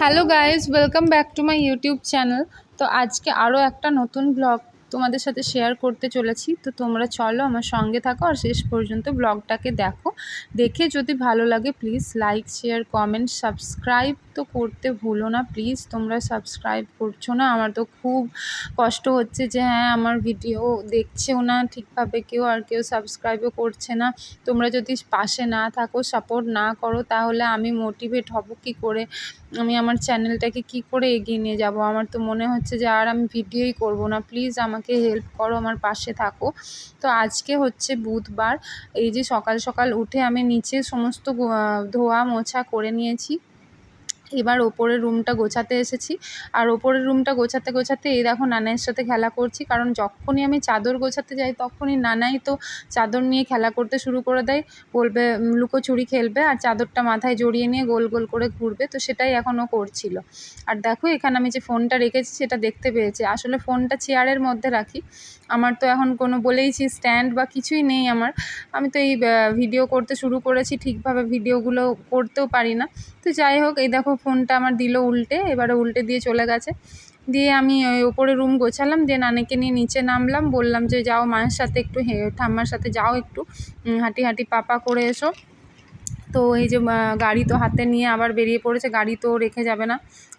Hello guys welcome back to my YouTube channel তো আজকে আরও একটা নতুন ব্লগ তোমাদের সাথে শেয়ার করতে চলেছি। তো তোমরা চলো আমার সঙ্গে থাকো আর শেষ পর্যন্ত ব্লগটাকে দেখো। দেখে যদি ভালো লাগে please like share comment subscribe তো করতে ভুলো না প্লিজ তোমরা সাবস্ক্রাইব করছ না। আমার তো খুব কষ্ট হচ্ছে যে হ্যাঁ আমার ভিডিও দেখছেও না ঠিকভাবে, কেউ আর কেউ সাবস্ক্রাইবও করছে না। তোমরা যদি পাশে না থাকো সাপোর্ট না করো, তাহলে আমি মোটিভেট হব কী করে? আমি আমার চ্যানেলটাকে কী করে এগিয়ে নিয়ে যাব? আমার তো মনে হচ্ছে যে, আর আমি ভিডিওই করব না। প্লিজ আমাকে হেল্প করো, আমার পাশে থাকো। তো আজকে হচ্ছে বুধবার, এই যে সকাল সকাল উঠে আমি নিচে সমস্ত ধোয়া মোছা করে নিয়েছি। এবার ওপরের রুমটা গোছাতে এসেছি। আর ওপরের রুমটা গোছাতে গোছাতে এই দেখো নানাইয়ের সাথে খেলা করছি, কারণ যখনই আমি চাদর গোছাতে যাই তখনই নানাই তো চাদর নিয়ে খেলা করতে শুরু করে দেয়। বলবে লুকোচুরি খেলবে আর চাদরটা মাথায় জড়িয়ে নিয়ে গোল গোল করে ঘুরবে। তো সেটাই এখনও করছিল। আর দেখো এখানে আমি যে ফোনটা রেখেছি সেটা দেখতে পেয়েছে। আসলে ফোনটা চেয়ারের মধ্যে রাখি। আমার তো এখন কোনো বলেইছি স্ট্যান্ড বা কিছুই নেই আমার। আমি তো এই ভিডিও করতে শুরু করেছি, ঠিকভাবে ভিডিওগুলো করতেও পারি না। তো যাই হোক, এই দেখো ফোনটা আমার দিল উল্টে, এবারে উল্টে দিয়ে চলে গেছে। দিয়ে আমি ওই ওপরে রুম গোছালাম, দিয়ে নানিকে নিয়ে নিচে নামলাম, বললাম যে যাও মায়ের সাথে একটু হে, ঠাম্মার সাথে যাও একটু হাঁটি হাঁটি পাপা করে এসো। তো এই যে গাড়ি তো হাতে নিয়ে আবার বেরিয়ে পড়েছে, গাড়ি তো রেখে যাবে না।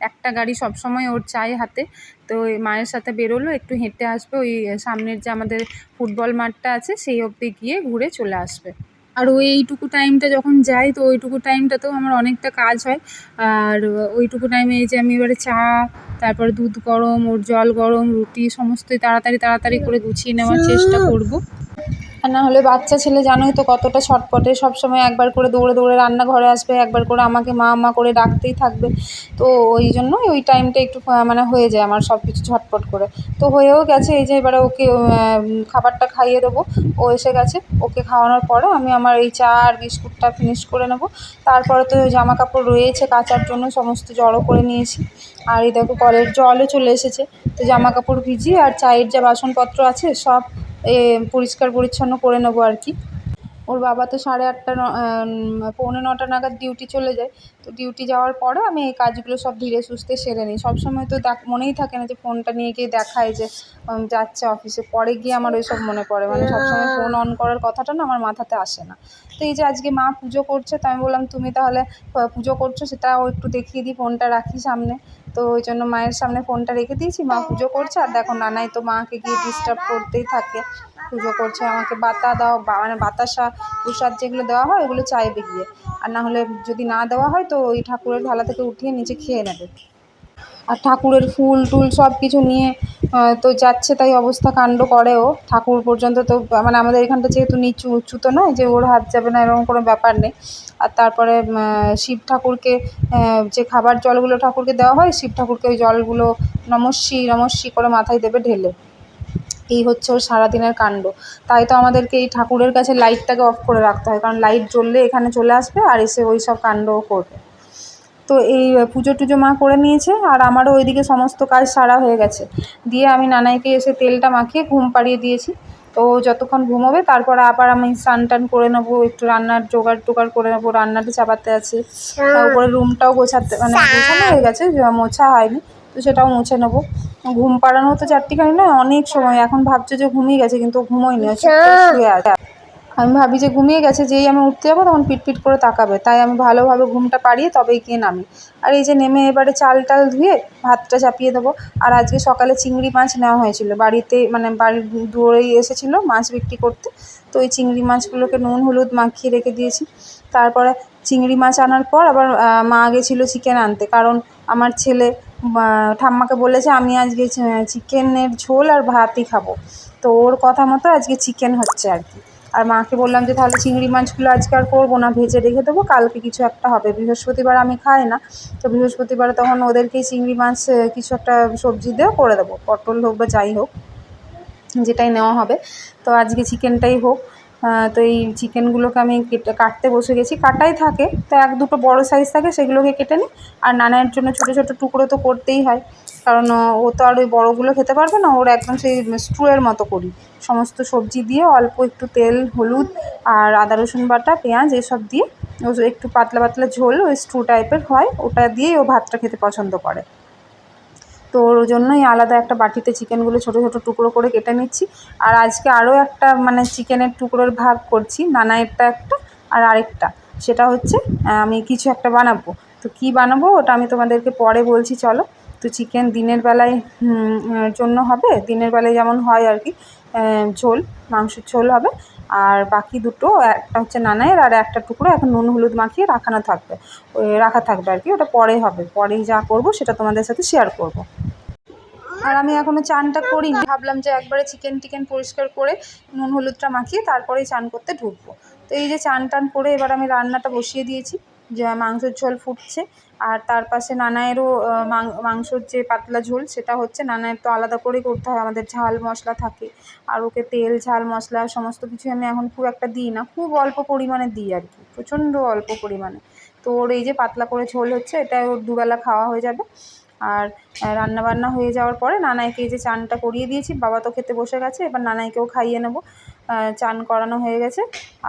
একটা গাড়ি সবসময় ওর চাই হাতে। তো মায়ের সাথে বেরোলো, একটু হেঁটে আসবে, ওই সামনের যে আমাদের ফুটবল মাঠটা আছে, সেই অবধি গিয়ে ঘুরে চলে আসবে। আর ওইটুকু এইটুকু টাইমটা যখন যাই তো ওইটুকু টাইমটাতেও আমার অনেকটা কাজ হয়। আর ওইটুকু টাইমে এই যে আমি এবারে চা তারপর দুধ গরম ওর জল গরম রুটি সমস্তই তাড়াতাড়ি তাড়াতাড়ি করে গুছিয়ে নেওয়ার চেষ্টা করব। না হলে বাচ্চা ছেলে জানোই তো কতটা ছটপটে সবসময় একবার করে দৌড়ে দৌড়ে রান্নাঘরে আসবে, একবার করে আমাকে মা মা করে ডাকতেই থাকবে। তো ওই জন্যই ওই টাইমটা একটু মানে হয়ে যায় আমার সব কিছু ঝটপট করে। তো হয়েও গেছে এই যে এবারে ওকে খাবারটা খাইয়ে দেবো। ও এসে গেছে, ওকে খাওয়ানোর পরে আমি আমার এই চা আর বিস্কুটটা ফিনিশ করে নেব। তারপরে তো জামা কাপড় রয়েছে কাচার জন্য, সমস্ত জড়ো করে নিয়েছি। আর এই দেখো কলের জলও চলে এসেছে। তো জামা কাপড় ভিজিয়ে আর চায়ের যা বাসনপত্র আছে সব এ পরিষ্কার পরিচ্ছন্ন করে নেব আর কি। ওর বাবা তো সাড়ে আটটা পৌনে নটা নাগাদ ডিউটি চলে যায়। তো ডিউটি যাওয়ার পরে আমি এই কাজগুলো সব ধীরে সুস্থে সেরে নিই। সবসময় তো দেখ, মনেই থাকে না যে ফোনটা নিয়ে গিয়ে দেখায় যে যাচ্ছে অফিসে পরে গিয়ে আমার ওই সব মনে পড়ে। মানে সবসময় ফোন অন করার কথাটা না আমার মাথাতে আসে না। তো এই যে আজকে মা পুজো করছে, তো আমি বললাম, তুমি তাহলে পুজো করছ সেটাও একটু দেখিয়ে দিই ফোনটা রাখি সামনে। তো ওই জন্য মায়ের সামনে ফোনটা রেখে দিয়েছি। মা পুজো করছে, আর দেখো, নানাই তো মাকে গিয়ে ডিস্টার্ব করতেই থাকে। পুজো করছে, আমাকে বাতা দাও মানে বাতাসা, প্রসাদ যেগুলো দেওয়া হয়, ওগুলো চাইবে গিয়ে। আর না হলে যদি না দেওয়া হয়, তো ওই ঠাকুরের থালা থেকে উঠিয়ে নিচে খেয়ে নেবে। আর ঠাকুরের ফুল টুল সব কিছু নিয়ে তো যাচ্ছে তাই অবস্থা, কাণ্ড করেও। ঠাকুর পর্যন্ত তো মানে আমাদের এখানটা যেহেতু নিচু উঁচু তো নয়, যে ওর হাত যাবে না, এরকম কোনো ব্যাপার নেই। আর তারপরে শিব ঠাকুরকে যে খাবার জলগুলো ঠাকুরকে দেওয়া হয়, শিব ঠাকুরকে ওই জলগুলো নমস্বী নমস্বী করে মাথায় দেবে ঢেলে। এই হচ্ছে ওর সারাদিনের কাণ্ড। তাই তো আমাদেরকে এই ঠাকুরের কাছে লাইটটাকে অফ করে রাখতে হয় কারণ লাইট জ্বললে এখানে চলে আসবে আর এসে ওই সব কাণ্ডও করবে। তো এই পুজো টুজো মা করে নিয়েছে আর আমারও ওইদিকে সমস্ত কাজ সারা হয়ে গেছে। দিয়ে আমি নানাইকে এসে তেলটা মাখিয়ে ঘুম পাড়িয়ে দিয়েছি। তো যতক্ষণ ঘুমোবে তারপরে আবার আমি স্নান টান করে নেব একটু রান্নার জোগাড় টোগাড় করে নেব রান্নাটা চাপাতে আছে। তারপরে রুমটাও গোছাতে মানে গোছানো হয়ে গেছে মোছা হয়নি। তো সেটাও মুছে নেব। ঘুম পাড়ানো তো চারটিখানি নয় অনেক সময়। এখন ভাবছে যে ঘুমিয়ে গেছে কিন্তু ঘুমোয়নি। শুয়ে আছে। আমি ভাবি যে ঘুমিয়ে গেছে যেই আমি উঠতে যাব তখন পিটপিট করে তাকাবে। তাই আমি ভালোভাবে ঘুমটা পাড়িয়ে তবেই গিয়ে নামি। আর এই যে নেমে এবারে চাল টাল ধুয়ে ভাতটা চাপিয়ে দেবো। আর আজকে সকালে চিংড়ি মাছ নেওয়া হয়েছিল। বাড়িতে মানে বাড়ির দূরেই এসেছিল মাছ বিক্রি করতে। তো ওই চিংড়ি মাছগুলোকে নুন হলুদ মাখিয়ে রেখে দিয়েছি। তারপরে চিংড়ি মাছ আনার পর আবার মা গেছিল চিকেন আনতে। কারণ আমার ছেলে ঠাম্মাকে বলেছে, আমি আজকে চিকেনের ঝোল আর ভাতই খাব। তো ওর কথা মতো আজকে চিকেন হচ্ছে আর কি। আর মাকে বললাম যে, তাহলে চিংড়ি মাছগুলো আজকে আর করব না, ভেজে রেখে দেবো, কালকে কিছু একটা হবে। বৃহস্পতিবার আমি খাই না, তো বৃহস্পতিবারে তখন ওদেরকেই চিংড়ি মাছ কিছু একটা সবজি দিয়ে করে দেবো, পটল হোক বা যাই হোক, যেটাই নেওয়া হবে। তো আজকে চিকেনটাই হোক। তো এই চিকেনগুলোকে আমি কেটে কাটতে বসে গেছি। কাটাই থাকে, তো এক দুটো বড় সাইজ থাকে সেগুলোকে কেটে নিই। আর নানায়ের জন্য ছোটো ছোটো টুকরো তো করতেই হয়। কারণ ও তো আর ওই বড়োগুলো খেতে পারবে না, ওর একদম সেই স্ট্রুয়ের মতো করি। সমস্ত সবজি দিয়ে অল্প একটু তেল, হলুদ আর আদা, রসুন বাটা, পেঁয়াজ এসব দিয়ে ও একটু পাতলা পাতলা ঝোল ওই স্ট্রু টাইপের হয়। ওটা দিয়েই ও ভাতটা খেতে পছন্দ করে। তো ওর জন্যই আলাদা একটা বাটিতে চিকেনগুলো ছোটো ছোটো টুকরো করে কেটে নিচ্ছি। আর আজকে আরও একটা মানে চিকেনের টুকরোর ভাগ করছি নানায়েরটা একটা আর আরেকটা। সেটা হচ্ছে আমি কিছু একটা বানাবো। তো কী বানাবো ওটা আমি তোমাদেরকে পরে বলছি, চলো। তো চিকেন দিনের বেলায় জন্য হবে। দিনের বেলায় যেমন হয় আর কি ঝোল, মাংসের ঝোল হবে। আর বাকি দুটো, একটা হচ্ছে নানায়ের আর একটা টুকরো, এখন নুন হলুদ মাখিয়ে রাখানো থাকবে। রাখা থাকবে আর কি, ওটা পরে হবে। পরেই যা করব সেটা তোমাদের সাথে শেয়ার করব। আর আমি এখনও চানটা করিনি, ভাবলাম যে একবারে চিকেন টিকেন পরিষ্কার করে নুন হলুদটা মাখিয়ে তারপরেই চান করতে ঢুকবো। তো এই যে চান টান করে এবার আমি রান্নাটা বসিয়ে দিয়েছি। যে মাংসের ঝোল ফুটছে। আর তার পাশে নানায়েরও মাংসর যে পাতলা ঝোল, সেটা হচ্ছে নানায়ের তো আলাদা করেই করতে হয়, আমাদের ঝাল মশলা থাকে। আর ওকে তেল, ঝাল মশলা, সমস্ত কিছু আমি এখন খুব একটা দিই না, খুব অল্প পরিমাণে দিই আর কি, প্রচণ্ড অল্প পরিমাণে। তো ওর এই যে পাতলা করে ঝোল হচ্ছে, এটা ওর দুবেলা খাওয়া হয়ে যাবে। আর রান্নাবান্না হয়ে যাওয়ার পরে নানাইকে এই যে চানটা করিয়ে দিয়েছি, বাবা তো খেতে বসে গেছে, এবার নানাইকেও খাইয়ে নেব। চান করানো হয়ে গেছে,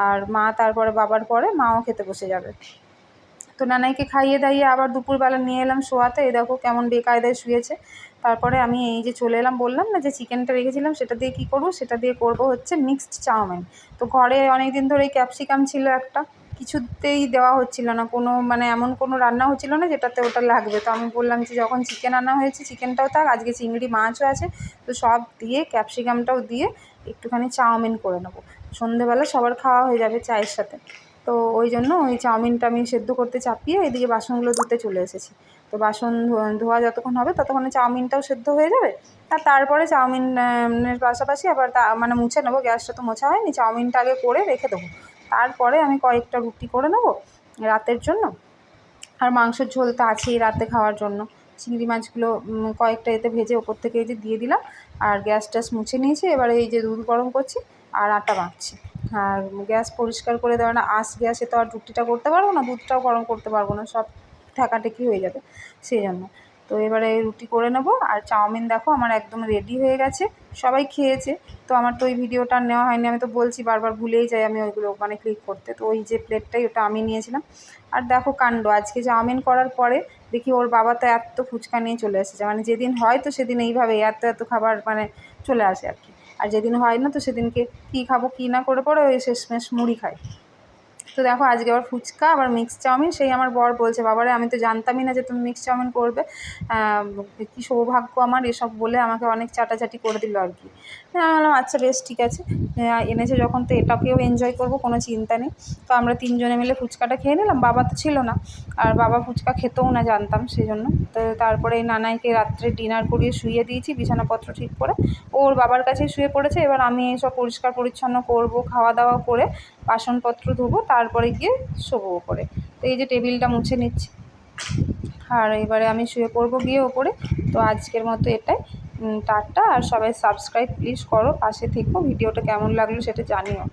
আর মা তারপরে বাবার পরে, মাও খেতে বসে যাবে। তো নানাইকে খাইয়ে দাইয়ে আবার দুপুরবেলা নিয়ে এলাম শোয়াতে। এই দেখো কেমন বেকায়দায় শুয়েছে। তারপরে আমি এই যে চলে এলাম, বললাম না যে চিকেনটা রেখেছিলাম, সেটা দিয়ে কী করব? সেটা দিয়ে করব হচ্ছে মিক্সড চাউমিন। তো ঘরে অনেক দিন ধরেই ক্যাপসিকাম ছিল একটা, কিছুতেই দেওয়া হচ্ছিল না। কোনো মানে এমন কোনো রান্না হচ্ছিল না যেটাতে ওটা লাগবে। তো আমি বললাম যে যখন চিকেন আনা হয়েছে চিকেনটাও থাক, আজকে চিংড়ি মাছও আছে, তো সব দিয়ে ক্যাপসিকামটাও দিয়ে একটুখানি চাউমিন করে নেব। সন্ধেবেলা সবার খাওয়া হয়ে যাবে চায়ের সাথে। তো ওই জন্য ওই চাউমিনটা আমি সেদ্ধ করতে চাপিয়ে এদিকে বাসনগুলো ধুতে চলে এসেছি। তো বাসন ধোয়া যতক্ষণ হবে ততক্ষণে চাউমিনটাও সেদ্ধ হয়ে যাবে। আর তারপরে চাউমিনের পাশাপাশি আবার তা মানে মুছে নেব, গ্যাসটা তো মোছা হয়নি, চাউমিনটা আগে করে রেখে দেবো। তারপরে আমি কয়েকটা রুটি করে নেব রাতের জন্য। আর মাংসের ঝোল তো আছেই রাতে খাওয়ার জন্য। চিংড়ি মাছগুলো কয়েকটা এতে ভেজে ওপর থেকে এই যে দিয়ে দিলাম। আর গ্যাস ট্যাস মুছে নিয়েছি, এবারে এই যে দুধ গরম করছি আর আটা মাখছি। আর গ্যাস পরিষ্কার করে দেওয়া না, আঁশ গ্যাসে তো আর রুটিটা করতে পারব না, দুধটাও গরম করতে পারব না, সব ঠেকাঠেকি হয়ে যাবে সেই জন্য। তো এবারে রুটি করে নেব আর চাউমিন দেখো আমার একদম রেডি হয়ে গেছে, সবাই খেয়েছে। তো আমার তো ওই ভিডিওটা নেওয়া হয়নি, আমি তো বলছি বারবার ভুলেই যাই আমি ওইগুলো ওখানে ক্লিক করতে। তো ওই যে প্লেটটাই ওটা আমি নিয়েছিলাম। আর দেখো কাণ্ড, আজকে চাউমিন করার পরে দেখি ওর বাবা তো এত ফুচকা নিয়ে চলে এসেছে মানে যেদিন হয় তো সেদিন এইভাবে এত এত খাবার মানে চলে আসে আর কি। আর যেদিন হয় না, তো সেদিনকে কী খাব, কী না করে পরে ওই শেষমেশ মুড়ি খাই। তো দেখো, আজকে আবার ফুচকা, আবার মিক্স চাউমিন। সেই আমার বর বলছে, বাবারে, আমি তো জানতামই না যে তুমি মিক্স চাউমিন করবে। কী সৌভাগ্য আমার এসব বলে আমাকে অনেক চাটাচাটি করে দিল আর কি। আমি বললাম আচ্ছা বেশ, ঠিক আছে। এনেছে যখন তো এটাকেও এনজয় করব, কোনো চিন্তা নেই। তো আমরা তিনজনে মিলে ফুচকাটা খেয়ে নিলাম, বাবা তো ছিল না। আর বাবা ফুচকা খেতেও না জানতাম সেই জন্য তো তারপরে নানাইকে রাত্রে ডিনার করিয়ে শুয়ে দিয়েছি, বিছানাপত্র ঠিক করে। ওর বাবার কাছেই শুয়ে পড়েছে, এবার আমি সব পরিষ্কার পরিচ্ছন্ন করব, খাওয়া দাওয়া করে বাসনপত্র ধোবো, তারপরে গিয়ে শোবো ওপরে। তো এই যে টেবিলটা মুছে নিচ্ছি। আর এবারে আমি শুয়ে পড়ব গিয়ে ওপরে। তো আজকের মতো এটাই। টাটা আর সবাই সাবস্ক্রাইব প্লিজ করো পাশে থেকো ভিডিওটা কেমন লাগল সেটা জানিও।